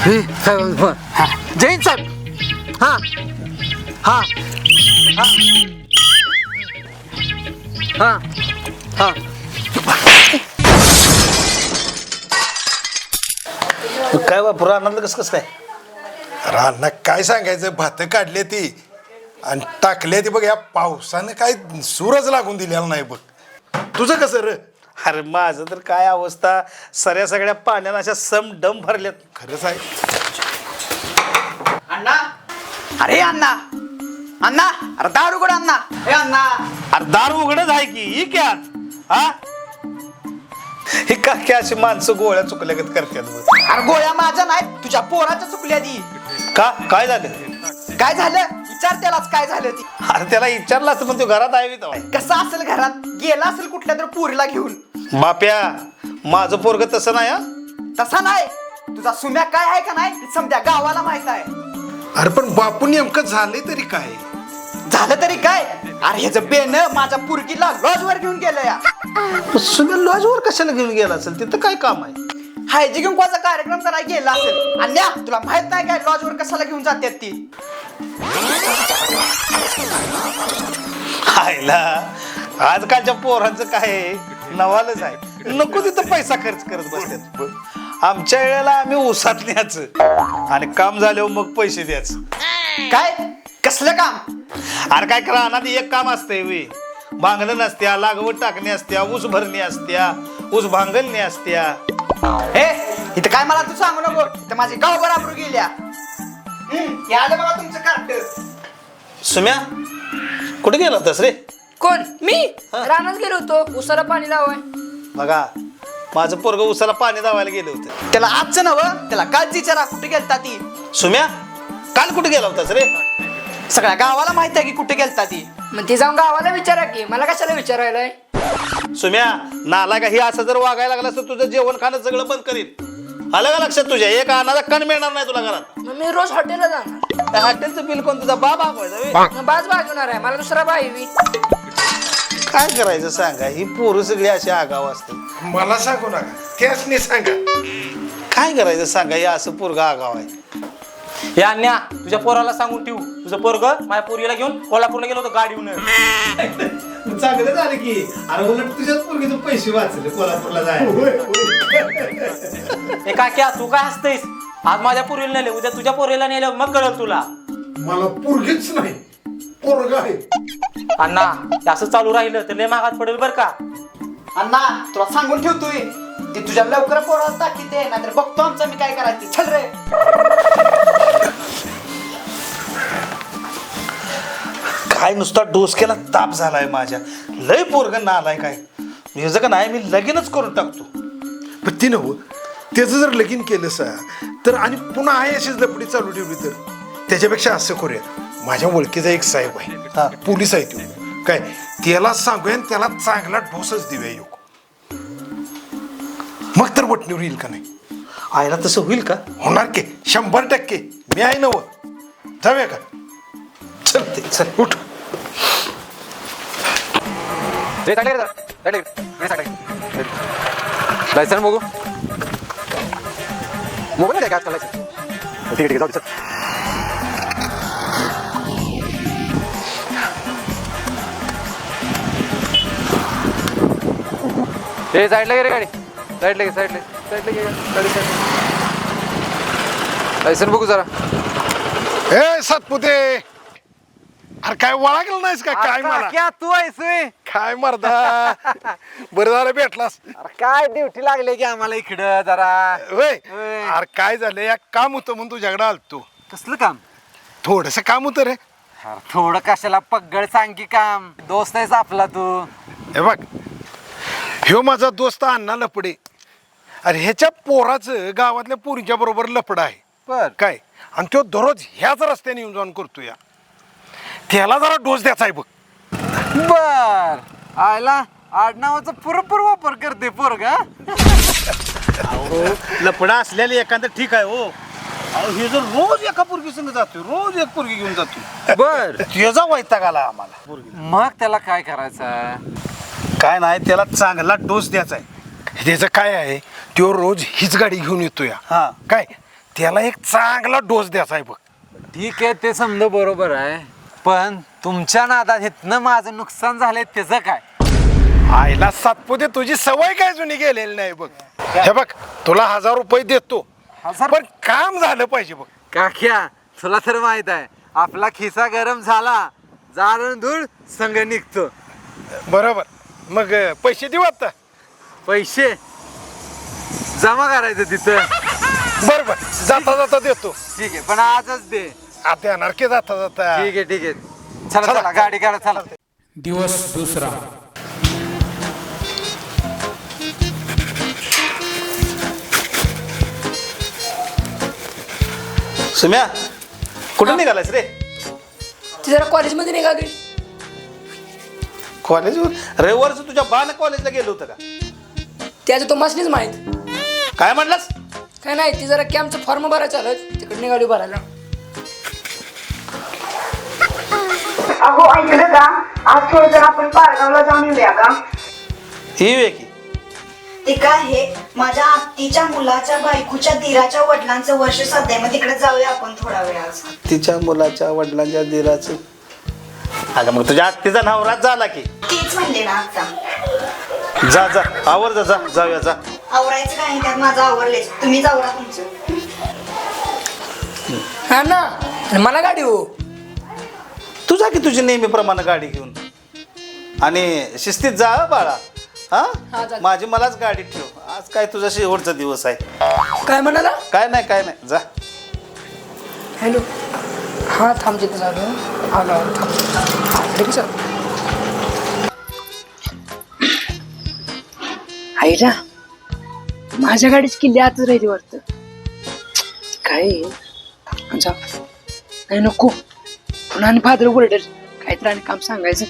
हे, हा जैन साहेब. हा. हा. हा. हा. हा. काय बा पुरा आनंद कसं कसं काय? रान्ना काय सांगायचं? भात काढले ती आणि टाकले ती बघ या पावसानं काय सूरज लागून दिलेला नाही बघ. तुझं कसं र? अरे माझं तर काय अवस्था? सऱ्या सगळ्या पाण्यानं अशा सम डम भरल्यात. खरंच आहे अण्णा. अरे अण्णा. अण्णा अरे दारू उघड अण्णा. हे अण्णा. अरे दार उघडच आहे की ही क्या? हा? ही का काय अशी माणसं गोळ्या चुकल्यागत करतात बघ. अरे गोळ्या माझ्या नाही तुझ्या पोराच्या चुकल्या ती. का? काय झालं? काय झालं? विचार त्यालाच काय झालं ती. अरे त्याला विचारलं असतं पण तो घरात आहे बी तेव्हा. कसं असेल घरात? गेला असेल कुठल्या तर पोरीला घेऊन. बाप्या माझं पोरग तसं नाही हा? तसा नाही. तुझा सुम्या काय आहे का नाही समजा गावाला माहीत आहे. अरे पण बापू नेमकं झालंय तरी काय? झालं तरी काय? अरे ह्याचं बेन माझ्या पुरगीला लॉजवर घेऊन गेलं या. सुम्या लॉजवर कशाला घेऊन गेला असेल? तिथं काय काम आहे? हायजी घेऊन कोणाचा कार्यक्रम करायला गेला असेल. अन्या तुला माहीत नाही काय लॉजवर कशाला घेऊन जातात ती? आयला आजकालच्या पोरांचं काय आहे, नवालच आहे. नको तिथं पैसा खर्च करत बसतात. आमच्या वेळेला आम्ही उसात न्यायचं. आणि काम झाल्यावर मग पैसे द्यायचं. काय? कसलं काम? अरे काय करा अनाथ एक काम असतंय वे भांगलं नसत्या लागवड टाकणी असत्या ऊस भरणी असत्या ऊस भांगलणी असत्या. हे इथं काय मला तू सांगू नको? इथं माझी गाव बराबर गेल्या. हम्म, हे आलं बघा तुमचं कार्ट सुम्या कुठे गेला होतास रे? कोण? मी? रानात गेलो होतो. उसाला पाणी लावाय बघा माझं पोरग उसाला पाणी दावायला गेलं होतं. त्याला आजचं नव त्याला कालच विचारा कुठे गेलता ती? सुम्या काल कुठे गेला होतास रे? सगळ्या गावाला माहीत आहे की कुठे गेलता ती. मग ते जाऊन गावाला विचारा की. मला कशाला विचारायलाय? सुम्या नाला का हे असं जर वागायला लागलं तर तुझं जेवण खाणं सगळं बंद करीन. आलं का लक्षात तुझ्या? एक अनाचा कण मिळणार नाही तुला घरात. मग मी रोज हॉटेलला जाणार. त्या हॉटेलचं बिल कोण तुझा बाबा बाज भागवणार आहे. मला दुसरा बाई. काय करायचं सांगा? ही पोरं सगळी अशी आगाव असते मला सांगू नका. त्याच नाही सांगा. काय करायचं सांगा? हे असं पोरगा आगाव आहे. हे अन्या तुझ्या पोराला सांगून ठेवू. तुझं पोरग माझ्या पोरीला घेऊन कोल्हापूरला गेलो होतो गाडीहून. चांगलं झालं की. अरे उलट तुझ्याच पोरगीचे पैसे वाचले कोल्हापूरला काक्या तू काय हसतेस आज माझ्या पोरीला नेले उद्या तुझ्या पोरीला नेलं मग कळल तुला. मला पोरगीच नाही. पोरग आहे. अण्णा हे असं चालू राहिलं तर लय मागात पडेल बर का? अण्णा तुला सांगून ठेवतोय ती तुझ्या लवकर पोराला टाकी ते नाहीतर बघतो आमचं मी काय करायचं. चल रे. काय नुसता डोसक्याला ताप झालाय माझ्या. लय पोरग नालाय काय. हे का नाही मी लगीनच करून टाकतो. पण ती नव त्याचं जर लगीन केलं सा तर आणि पुन्हा आहे अशीच लपडी चालू ठेवली तर. त्याच्यापेक्षा असं करूया माझ्या ओळखीचा एक साहेब हा. आहे पोलीस आहे तो. काय त्याला सांगूया आणि त्याला चांगला डोसच देऊया योग मग तर वटणीवर येईल का नाही? आयला तसं होईल का? होणार की? शंभर टक्के. मी आहे नव. जाऊया का? चल ते चल उठ लायसन बघू मोबाईल आहे का आजकाल लायसन? ठीक आहे ठीक आहे जाऊ दे, चल. ए साईडला घे रे गाडी. साईडला घे साईडला साईडला घे गाडी साईडला लायसन बघू जरा. ए सातपुते. अरे काय वळागलं नाहीस का? काय मला? क्या तू आहेस काय मरदा? बरं झालं भेटलास. अरे काय ड्युटी लागली की आम्हाला इकडं जरा? होय. होय. अरे काय झालं? या काम होतं म्हणून तुझ्याकडे आलतो. कसलं काम? थोडस काम होतं रे. अरे थोडं कशाला पगड सांग की काम. दोस्त आहेस आपला तू. हे बघ ह्यो माझा दोस्त अण्णा लपडे. अरे ह्याच्या पोराचं गावातल्या पोरीच्या बरोबर लपड आहे. बर. काय? आणि तो दररोज ह्याच रस्त्याने येऊन जाऊन करतो या त्याला जरा डोस द्यायचा आहे बघ. बर. आयला आडनावाचा पुरेपूर वापर करते पोरग लपडा असलेले एखादं ठीक आहे हो. अहो, हे जर रोज एका पोरगी संग जातोय रोज एक पोरगी घेऊन जातोय. बर. त्याचा वैताग आला आम्हाला. पोरगी. मग त्याला काय करायचं? काय नाही त्याला चांगला डोस द्यायचा आहे. त्याचं काय आहे तो रोज हीच गाडी घेऊन येतो या. हा. काय? त्याला एक चांगला डोस द्यायचा आहे बघ. ठीक आहे ते समजा बरोबर आहे. पण तुमच्या नादात इथनं माझं नुकसान झालंय त्याचं काय? आईला सातपुते तुझी सवय काय जुनी गेलेली नाही बघ. हे बघ तुला हजार रुपये देतो. पण काम झालं पाहिजे बघ. काक्या तुला तर माहीत आहे आपला खिसा गरम झाला जाळून धूळ संग निघतो. बरोबर. मग अं, पैसे देऊ आता? पैसे? जमा करायचं तिथं. बरोबर जाता जाता देतो. ठीक आहे पण आजच दे. आता येणार की जाता जाता? ठीक आहे ठीक आहे. चला चला. गाडी काढा चला. दिवस दुसरा. सुम्या कुठं निघालायस रे? ती जरा कॉलेजमध्ये निघा गेली कॉलेजवर रविवारचं तुझ्या बाण कॉलेजला गेलो होतं का? त्याचं तो मसनीच माहीत. काय म्हणलास? काय नाही ती जरा कॅम्पचं फॉर्म भरायचं आलं. तिकडे निघाली भरायला. अहो ऐकलं का? आज थोडं जर आपण पारगावला जाऊन येऊया का? ही वे की. ते काय आहे माझ्या आत्तीच्या मुलाच्या बायकोच्या दिराच्या वडिलांचं वर्ष सध्या मग तिकडे जाऊया आपण थोडा वेळ आज. तिच्या मुलाच्या वडिलांच्या दिराचं अगं मग तुझ्या आत्तीचा नवराच झाला की. तीच म्हणले ना आता. जा जा आवर जा जा जाऊया जा. आवरायचं काय? नाही, त्यात माझं आवरले तुम्ही आवरा तुमचं. हा ना? आणि मला गाडी हो. तू जा की तुझी नेहमीप्रमाणे गाडी घेऊन. आणि शिस्तीत जा हं बाळा. हा, हा. माझी मलाच गाडी ठेव. आज काय तुझा शेवटचा दिवस आहे. काय म्हणाला? काय नाही काय नाही. जा. हॅलो. हा थांब तिथं झालं आलो आलो. थांब आईला माझ्या गाडीच किल्ली आतच राहिली वाटतं. काय? नाही नको. पुन्हा आणि फादर ओरडेल काहीतरी आणि काम सांगायचं.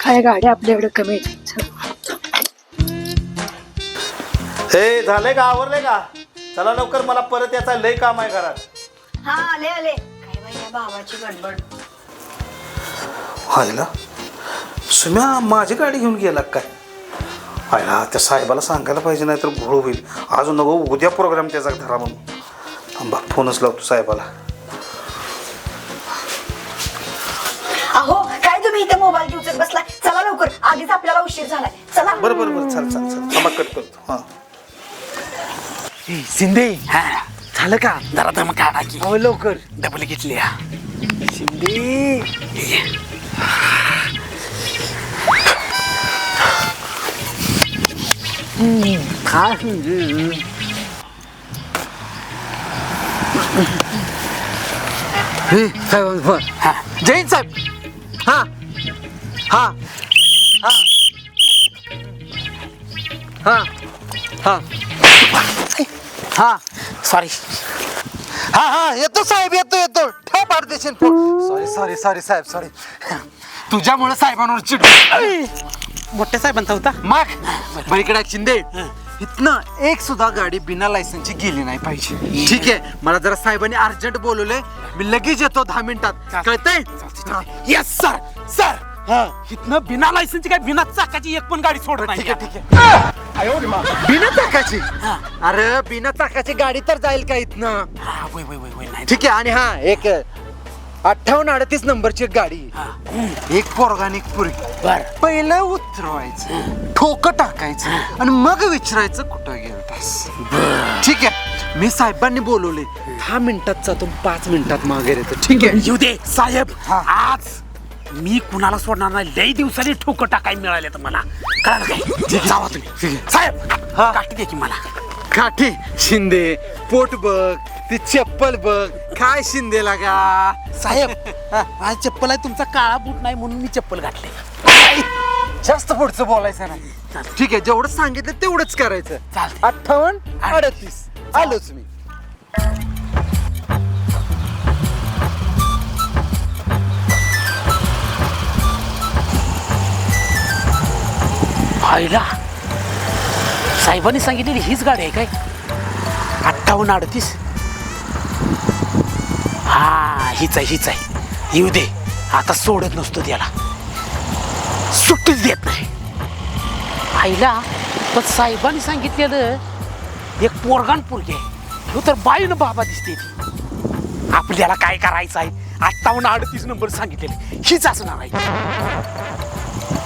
काय गाड्या आपल्याकडे कमी आहेत चल. हे झालंय का? आवरलंय का? चला लवकर मला परत याचा लय काम आहे घरात. हा आले आले. काय बाई या भावाची गडबड. व्हायला? सुम्या माझी गाडी घेऊन गेला काय? आयला त्या साहेबाला सांगायला पाहिजे नाही तर घोळ होईल. अजून नको उद्या प्रोग्राम त्याचा धरा म्हणून. थांबा फोनच लावतो साहेबाला. अहो काय तुम्ही इथे मोबाईल घेऊन बसलाय? चला लवकर आधीच आपल्याला उशीर झालाय. चला. बरं बरं बरं चल चल चल. थांबा कट करतो. हां. शिंदे. झालं का? जरा दम काढा की हो लवकर. डबल घेतली हा. शिंदे. जैन साहेब हा हा हा हा हा हा सॉरी हा हा येतो साहेब येतो येतो. ठेव पाडदेशील सॉरी सॉरी सॉरी साहेब सॉरी तुझ्यामुळे साहेबांवर चिड. मोठ्या साहेबांचा होता? मग. बरं इकडे शिंदे. इथनं एक सुद्धा गाडी बिना लायसनची गेली नाही पाहिजे. ठीक आहे. मला जरा साहेबांनी अर्जंट बोलवलंय. मी लगेच येतो दहा मिनिटात. कळतंय? येस सर सर इथनं बिना लायसनची काय बिना चाकाची एक पण गाडी सोडत नाही. ठीक आहे ठीक आहे. बिना चाकाची? अरे बिना चाकाची गाडी तर जाईल का इथनं? ठीक आहे आणि हा एक अठ्ठावन्न अडतीस नंबरची एक गाडी. एक पोरगी. बर. पहिलं उतरवायचं. ठोक टाकायचं. आणि मग विचारायचं कुठं गेलतास. ठीक आहे. मी साहेबांनी बोलवले. दहा मिनिटात जातो पाच मिनिटात मागे येतो. ठीक आहे. येऊ दे साहेब. आज मी कुणाला सोडणार नाही. लई दिवसांनी ठोक टाकाय मिळाले तर मला. कळालं काय? जावा तुम्ही. साहेब काठी दे की मला. काठी? शिंदे पोट बघ ती चप्पल बघ. काय शिंदे लागा? साहेब माझी चप्पल आहे तुमचा काळा बूट नाही म्हणून मी चप्पल घातले. जास्त पुढचं बोलायचं नाही. ठीक आहे जेवढं सांगितलं तेवढंच करायचं. अठ्ठावन्न अडतीस. आलोच मी. व्हायला साहेबांनी सांगितलेली हीच गाडी आहे काय? अठ्ठावन्न अडतीस. हा हीच आहे हीच आहे. येऊ दे. आता सोडत नसतो त्याला. सुट्टीच देत नाही. आईला पण साहेबांनी सांगितलेलं एक पोरगान पोरगी आहे. ह्यो तर बाईनं बाबा दिसते ती. आपल्याला काय करायचं आहे? आत्ताहून अडतीस नंबर सांगितलेले. हीच असणार आहे.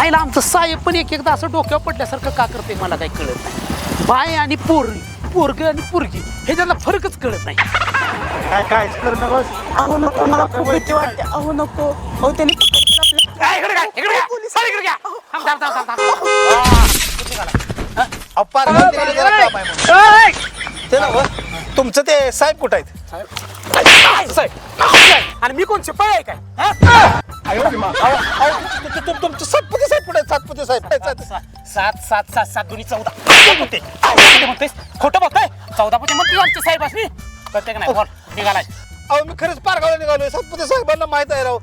आईला आमचं साहेब पण एक एकदा असं डोक्यावर पडल्यासारखं का करते मला काही कळत नाही. बाय आणि पोरगी पोरग आणि पोरगी ह्याच्यातला फरकच कळत नाही. काय काय करू नकोस? अहो नको मला खूप भीती वाटते. अहो नको. अहो त्यांनी ए, इकडे घ्या, इकडे घ्या. सर, इकडे घ्या. थांब, थांब, थांब, थांब, थांब. अहो, पार मंदिराला जरा काम आहे म्हणून. ते ना हो, तुमचं ते साहेब कुठं आहेत? साहेब, साहेब. आणि मी कोण शिपाई आहे काय? हा? अहो, अहो, तु- तु- तु- तुमचं सातपुते साहेब कुठे आहेत? सातपुते साहेब सात- सात सात. सात सात दोन्ही चौदा. खोटं बोलते खोटं बोलतेस खोटं बोलतोय? चौदा पुढे म्हणते आमचे साहेब असली. कळते का नाही बोल. निघालाय. अहो मी खरंच पारगावला निघालोय. सातपुते साहेबांना माहीत आहे राव.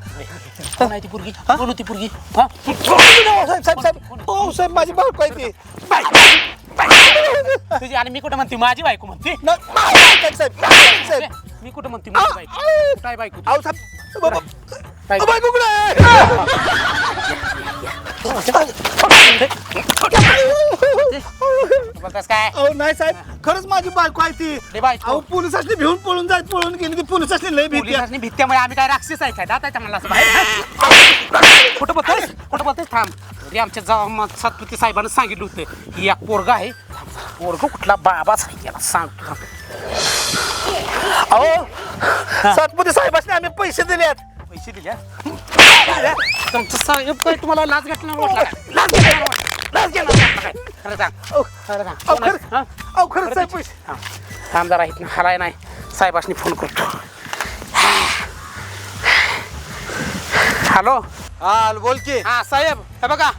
कोण आहे ती पुरगी? कोण होती पुरगी? हा? साहेब साहेब साहेब हो साहेब माझी बायको आहे ती. तुझी आणि मी कुठं म्हणते? माझी बायको म्हणते. न- साहेब साहेब. साहेब मी कुठं म्हणते? माझी बायको. काय बायको साहेब बाबा बायको. बायको कुठे आहे बोलतास काय अहो नाही साहेब खरंच माझी बायको आहे ती रे बायको. अहो पोलिसांनी भिवून पळून जायत पळून गेली ती पोलिसांनी लय भीती. पोलिसांनी भित्त्यामुळे आम्ही काय राक्षस आहे काय दाताच्या म्हणला असं बाहेर? कुठं बोलतोय कुठं बोलतोय थांब अरे आमच्या जा म- सातपुते साहेबांना सांगितलं होतं ही एक पोरगा आहे पोरग कुठला आहे याला सांगतो थांब. अहो सातपुते साहेबांनी आम्ही पैसे दिलेत पैसे दिले हा? तुमचं साहेब काय तुम्हाला लाच घटना वाटला काय? लाच घेतला वाटला? काय? खरं सांग. खरं सांग. अहो कोण आहे? खरं हा? अहो खरंच साहेब पैसे. थांब थांब जरा इथनं हलाय नाही. साहेबांनी फोन करतो. हॅलो? हा बोल की. हा साहेब हे बघा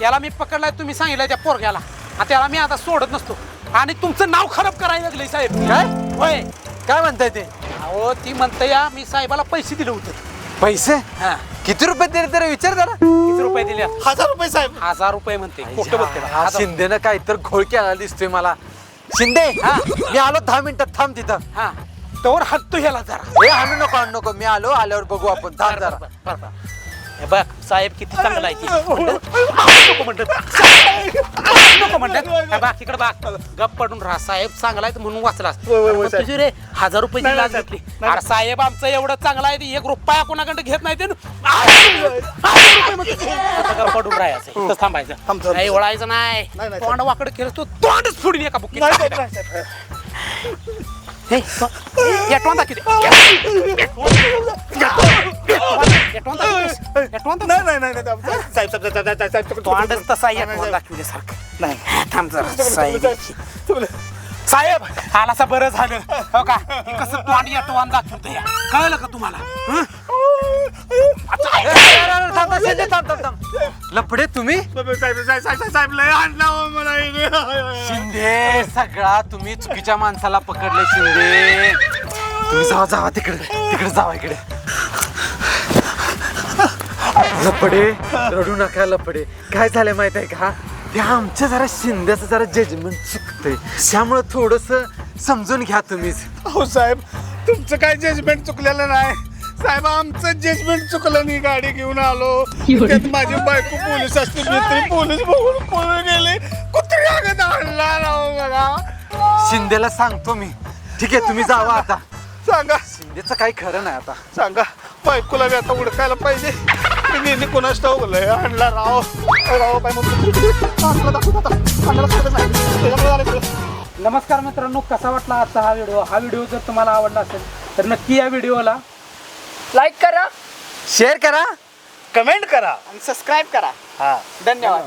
याला मी पकडलाय तुम्ही सांगितलंय त्या पोरग्याला. आता त्याला मी आता सोडत नसतो. आणि तुमचं नाव खराब करायला लागलंय साहेब. काय? होय. काय म्हणताय ते? अहो ती म्हणते या मी साहेबाला पैसे दिले होते. पैसे? हा. किती रुपये दिले तरी विचार जरा. किती रुपये दिले. हजार रुपये साहेब. हजार रुपये म्हणते. खोटं बोलते हा, शिंदेनं काय तर घोळ केला दिसतोय मला. शिंदे हा. मी आलो दहा मिनिटात. थांब तिथं. हा. तोवर हत्तो ह्याला जरा. हे. आणू नको आणू नको. मी आलो. आल्यावर बघू आपण. थांब जरा. बरं, बरं, बरं. हे बघ साहेब किती चांगला आहे ती. नको म्हणतात हे इकडे बघ गप पडून राहा साहेब चांगला आहे म्हणून होय, होय, साहेब. तुझी रे हजार रुपये नाही, लाच नाही, घेतली नाही. अरे साहेब आमचं एवढं चांगलं आहे ते एक रुपया कोणाकडे घेत नाही ते न. हजार रुपये म्हणते. आता गप पडून राहायचं इथंच थांबायचं थांब, थांब. नाही ओळायचं नाही नाही, नाही, तोंड वाकडं केलं तो तोंडच फोडून एका बुक्की नाही साहेब, नाही, साहेब. हे, तो- या टोंडा किती नाही नाही नाही, साहेब साहेब साहेब तोंडच तसा नाही, दाखवल्यासारखं थांब जरा साहेब. आलासा बरं झालं. हो का? कसं तोंड या टोन दाखवतं या कळलं का तुम्हाला? हं? अरे, अरे, अरे, थांब, थांब, शिंदे, थांब, थांब, थांब. लफडे तुम्ही? साहेब साहेब साहेब साहेब साहेब लय आणला हो मला. शिंदे सगळा तुम्ही चुकीच्या माणसाला पकडले शिंदे. तुम्ही जावा जावा तिकडे तिकडे जावा इकडे. लपडे रडू नका लपडे काय झालंय माहीत आहे का? ते आमच्या जरा शिंद्याचं जरा जजमेंट चुकतंय. त्यामुळं थोडस समजून घ्या तुम्हीच हो साहेब तुमचं काय जजमेंट चुकलेलं नाही? साहेब आमचं जजमेंट चुकलं नाही. गाडी घेऊन आलो. त्यात माझी बायको पोलीस असते मी तरी पोलीस बघून पळून गेले. कुत्री आगत आणला राव मला शिंदेला सांगतो मी. ठीक आहे तुम्ही जावा आता. सांगा. शिंदेचं काही खरं नाही आता. सांगा बायकोला बी आता उडकायला पाहिजे. मी कोणाच ठाऊक? लय आणला राव. राव बाय नमस्कार मित्रांनो कसा वाटला आजचा हा व्हिडिओ हा व्हिडिओ जर तुम्हाला आवडला असेल तर नक्की या व्हिडिओला लाईक करा शेअर करा कमेंट करा. आणि सबस्क्राईब करा. हा. धन्यवाद.